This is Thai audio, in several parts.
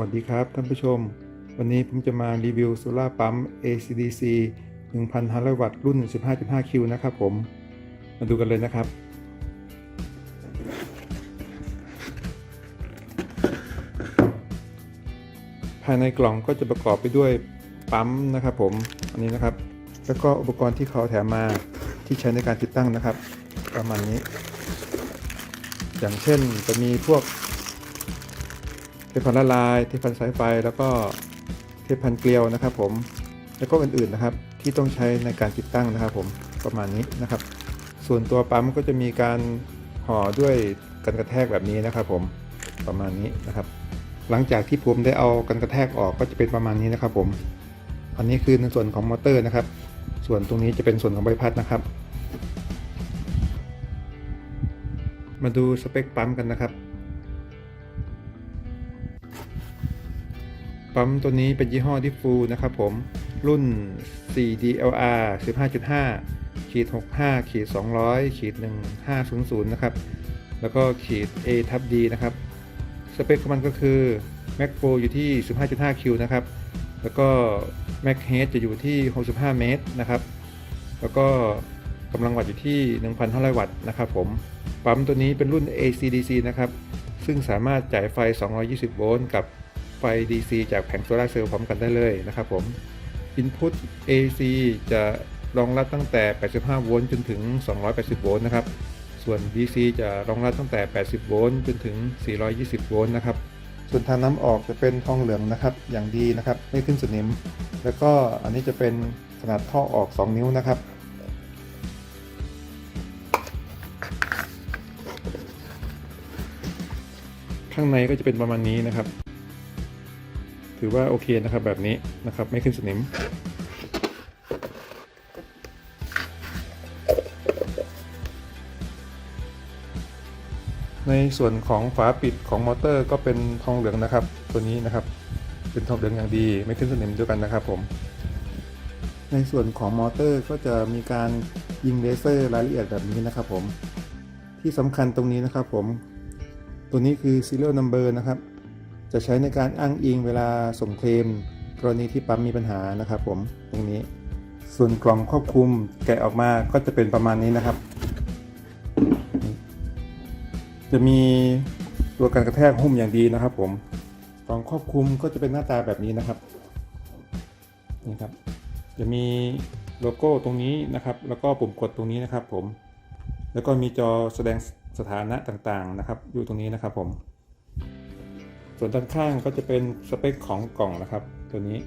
วัสดีครับท่านผู้ชม วันนี้ผมจะมารีวิวโซล่าปั๊ม ACDC 1,500 วัตต์รุ่น 15.5 คิวนะครับผม มาดูกันเลยนะครับ ภายในกล่องก็จะประกอบไปด้วยปั๊มนะครับผม อันนี้นะครับ แล้วก็อุปกรณ์ที่เขาแถมมาที่ใช้ในการติดตั้งนะครับ ประมาณนี้ อย่างเช่นจะมีพวก ทปพันละลาย เทปพันสายไฟ แล้วก็เทปพันเกลียวนะครับ ผม แล้วก็อื่นๆนะครับ ที่ต้องใช้ในการติดตั้งนะครับ ผม ประมาณนี้นะครับ ส่วนตัวปั๊มก็จะมีการห่อด้วยกันกระแทกแบบนี้นะครับ ผม ประมาณนี้นะครับ หลังจากที่ผมได้เอากันกระแทกออกก็จะเป็นประมาณนี้นะครับ ผม อันนี้คือในส่วนของมอเตอร์นะครับ ส่วนตรงนี้จะเป็นส่วนของใบพัดนะครับ มาดูสเปคปั๊มกันนะครับ ปั๊มตัวนี้เป็นยี่ห้อดิฟูนะครับผมรุ่น 4DLR 15.5ขีด65ขีด200ขีด1500 นะครับ แล้วก็ขีด A ทับ D นะครับ สเปคของมันก็คือ Mac Pro อยู่ที่ 15.5คิวนะครับ แล้วก็ Mac Head จะอยู่ที่ 65 เมตรนะครับ แล้วก็กำลังวัตต์อยู่ที่ 1,500 วัตต์นะครับผม ปั๊มตัวนี้เป็นรุ่น ACDC นะครับ ซึ่งสามารถจ่ายไฟ 220 โวลต์กับ ฟ DC จากแผงโซลาร์เซลล์พร้อมกันได้เลยนะครับผม Input AC จะรองรับตั้งแต่ 85 โวลต์จนถึง 280 โวลต์นะครับ ส่วน DC จะรองรับตั้งแต่ 80 โวลต์จนถึง 420 โวลต์นะครับ ส่วนทางน้ำออกจะเป็นทองเหลืองนะครับ อย่างดีนะครับ ไม่ขึ้นสนิม แล้วก็อันนี้จะเป็นขนาดท่อออก 2 นิ้วนะครับข้างในก็จะเป็นประมาณนี้นะครับ ถือว่าโอเคนะครับแบบนี้นะครับไม่ขึ้นสนิมในส่วนของฝาปิดของมอเตอร์ก็เป็นทองเหลืองนะครับ ตัวนี้นะครับ เป็นทองเหลืองอย่างดีไม่ขึ้นสนิมด้วยกันนะครับผม ในส่วนของมอเตอร์ก็จะมีการยิงเลเซอร์รายละเอียดแบบนี้นะครับผม ที่สำคัญตรงนี้นะครับผม ตัวนี้คือ serial number นะครับ จะใช้ในการอ้างอิงเวลาส่งเคลม กรณีที่ปั๊มมีปัญหานะครับผมตรงนี้ ส่วนกล่องควบคุมแกะออกมาก็จะเป็นประมาณนี้นะครับ จะมีตัวการกระแทกหุ้มอย่างดีนะครับ ผมกล่องควบคุมก็จะเป็นหน้าตาแบบนี้นะครับนี่ครับจะมีโลโก้ตรงนี้นะครับ แล้วก็ปุ่มกดตรงนี้นะครับ ผม แล้วก็มีจอแสดงสถานะต่างๆนะครับ อยู่ตรงนี้นะครับผม ส่วนด้านข้างก็จะเป็นสเปคของกล่องนะครับ ตัวนี้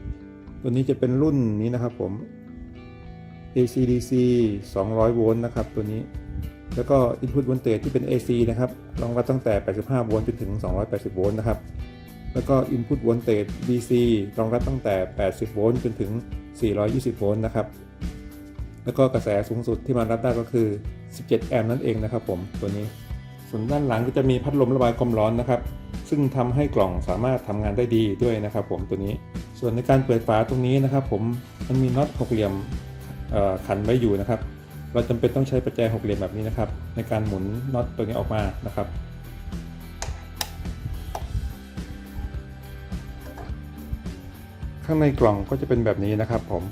ตัวนี้จะเป็นรุ่นนี้นะครับผม ACDC 200 โวลต์นะครับ ตัวนี้ แล้วก็ Input Voltage ที่เป็น AC นะครับรองรับตั้งแต่ 85 โวลต์จนถึง 280 โวลต์นะครับ แล้วก็ Input Voltage DC รองรับตั้งแต่ 80 โวลต์จนถึง 420 โวลต์นะครับ แล้วก็กระแสสูงสุดที่มันรับได้ก็คือ 17 แอมป์นั่นเองนะครับผม ตัวนี้ ส่วนด้านหลังก็จะมีพัดลมระบายความร้อนนะครับ ซึ่งทำให้กล่องสามารถทำงานได้ดีด้วยนะครับ ผมตัวนี้ ส่วนในการเปิดฝาตรงนี้นะครับ ผมมันมีน็อตหกเหลี่ยมขันไว้อยู่นะครับ เราจำเป็นต้องใช้ประแจหกเหลี่ยมแบบนี้นะครับ ในการหมุนน็อตตัวนี้ออกมานะครับข้างในกล่องก็จะเป็นแบบนี้นะครับผม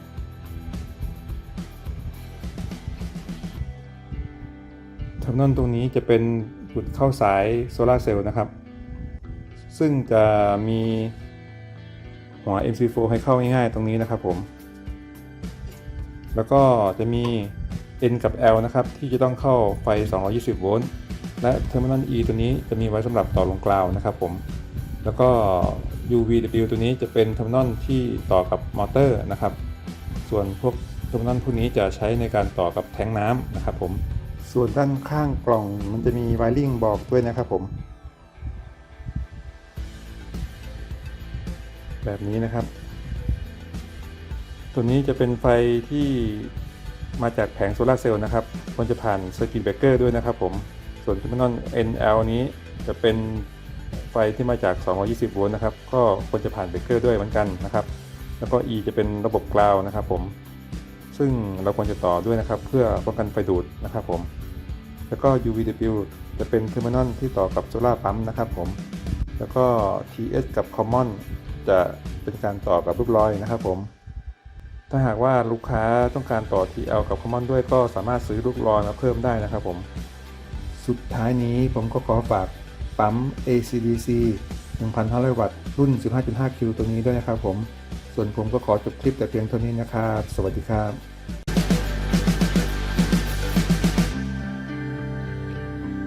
ทำนั่นตรงนี้จะเป็นจุดเข้าสายโซลาร์เซลล์นะครับ ซึ่งจะมีหัว MC4 ให้เข้าง่ายๆตรงนี้นะครับผม แล้วก็จะมี N กับ L นะครับที่จะต้องเข้าไฟ 220 โวลต์ และ Terminal E ตัวนี้จะมีไว้สำหรับต่อลงกราวนะครับผม แล้วก็ UVW ตัวนี้จะเป็น Terminal ที่ต่อกับมอเตอร์นะครับ ส่วนพวก Terminal พวกนี้จะใช้ในการต่อกับแทงน้ำนะครับผม ส่วนด้านข้างกล่องมันจะมีไวริ่งบอกด้วยนะครับผม แบบนี้นะครับ ตัวนี้จะเป็นไฟที่มาจากแผงโซลาร์เซลล์นะครับควรจะผ่านสกิ t เบกเกอร์ด้วยนะครับผม ส่วนที่มันอน NL นี้จะเป็นไฟที่มาจาก 220 โวลต์นะครับ ก็ควรจะผ่านเบกเกอร์ด้วยเหมือนกันนะครับ แล้วก็ E จะเป็นระบบกราวนะครับผม ซึ่งเราควรจะต่อด้วยนะครับ เพื่อป้องกันไฟดูดนะครับผม แล้วก็ UVW จะเป็นเทอร์มินอลที่ต่อกับโซลาร์ปั๊มนะครับผม แล้วก็ TS กับ Common จะเป็นการต่อกับลูกลอยนะครับผม ถ้าหากว่าลูกค้าต้องการต่อ TL กับ Common ด้วยก็สามารถซื้อลูกลอยมาเพิ่มได้นะครับผม สุดท้ายนี้ผมก็ขอฝากปั๊ม ACDC 1,500 วัตต์รุ่น 15.5Q ตัวนี้ด้วยนะครับผม ส่วนผมก็ขอจบคลิปแต่เพียงเท่านี้นะครับ สวัสดีครับ